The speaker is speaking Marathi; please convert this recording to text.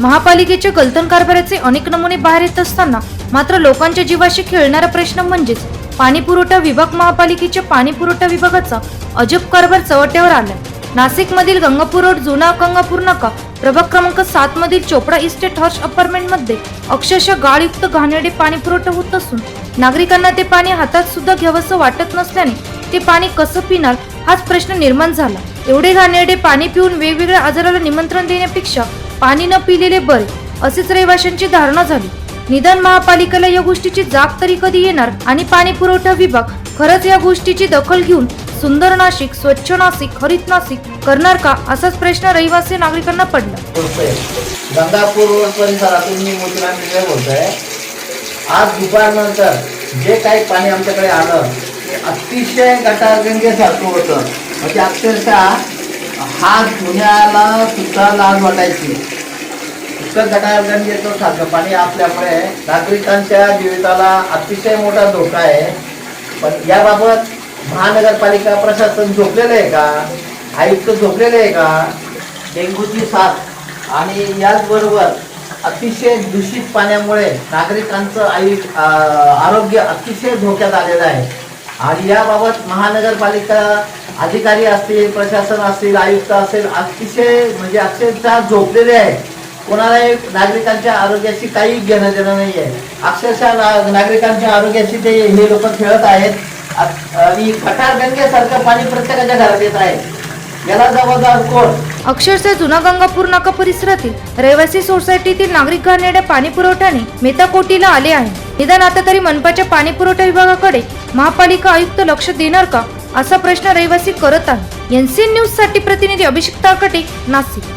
महापालिकेच्या गलतन कारभाराचे अनेक नमुने बाहेर येत असताना मात्र लोकांच्या जीवाशी खेळणारा प्रश्न म्हणजेच पाणी पुरवठा विभाग महापालिकेच्या पाणी पुरवठा विभागाचा अजब कारभार चव्हाट्यावर आलाय. नाशिक मधील गंगापूर रोड जुना गंगापूर नाका प्रभाग क्रमांक सात मधील चोपडा इस्टेट हर्ष अपार्टमेंटमध्ये अक्षरशः गाळयुक्त घाणेरडे पाणी पुरवठा होत असून नागरिकांना ते पाणी हातात सुद्धा घ्यावंसं वाटत नसल्याने ते पाणी कसं पिणार हाच प्रश्न निर्माण झाला. एवढे घाणेरडे पाणी पिऊन वेगवेगळ्या आजाराला निमंत्रण देण्यापेक्षा पाणी न पिलेले बरे असेच रहिवाशांची धारणा झाली. निदान महापालिकेला या गोष्टीची जाग तरी कधी येणार? आणि पाणी पुरवठा विभाग खरंच या गोष्टीची दखल घेऊन सुंदर नाशिक स्वच्छ नाशिक हरित नाशिक करणार का? असाच प्रश्न रहिवासी नागरिकांना पडला. गंगापूर परिसरातून मी मोतीराम मिळे बोलतोय. आज दुपारनंतर जे काही पाणी आमच्याकडे आलं ते अतिशय गटारगंगेसारखं होतं. म्हणजे अक्षरशः हात धुण्याला सुद्धा लाज वाटायची. इतकं गटारगंगेचं सारखं. पाणी असल्यामुळे नागरिकांच्या जीविताला अतिशय मोठा धोका आहे. पण याबाबत महानगरपालिका प्रशासन झोपलेलं आहे का? आयुक्त झोपलेले आहे का? डेंग्यूची साथ आणि याचबरोबर अतिशय दूषित पाण्यामुळे नागरिकांचं आयु आरोग्य अतिशय धोक्यात आलेलं आहे. आणि याबाबत महानगरपालिका अधिकारी असतील प्रशासन असतील आयुक्त असेल अतिशय म्हणजे अक्षरशः झोपलेले आहे कोणालाही नागरिकांच्या आरोग्याशी काही घेणं देणं नाही आहे अक्षरशः नागरिकांच्या आरोग्याशी ते हे लोक खेळत आहेत. आ- पठार गंगेसारखं पाणी प्रत्येकाच्या घरात येत आहे. याला जबाबदार कोण? अक्षरशः जुना गंगापूर नाका परिसरातील रहिवासी सोसायटीतील नागरिक घाणेरड्या पाणी पुरवठ्याने मेताकोटीला आले आहे. निदान आता तरी मनपाच्या पाणी पुरवठा विभागाकडे महापालिका आयुक्त लक्ष देणार का? असा प्रश्न रहिवासी करत आहे एनसीएन न्यूजसाठी प्रतिनिधी अभिषेक ताकटे नाशिक.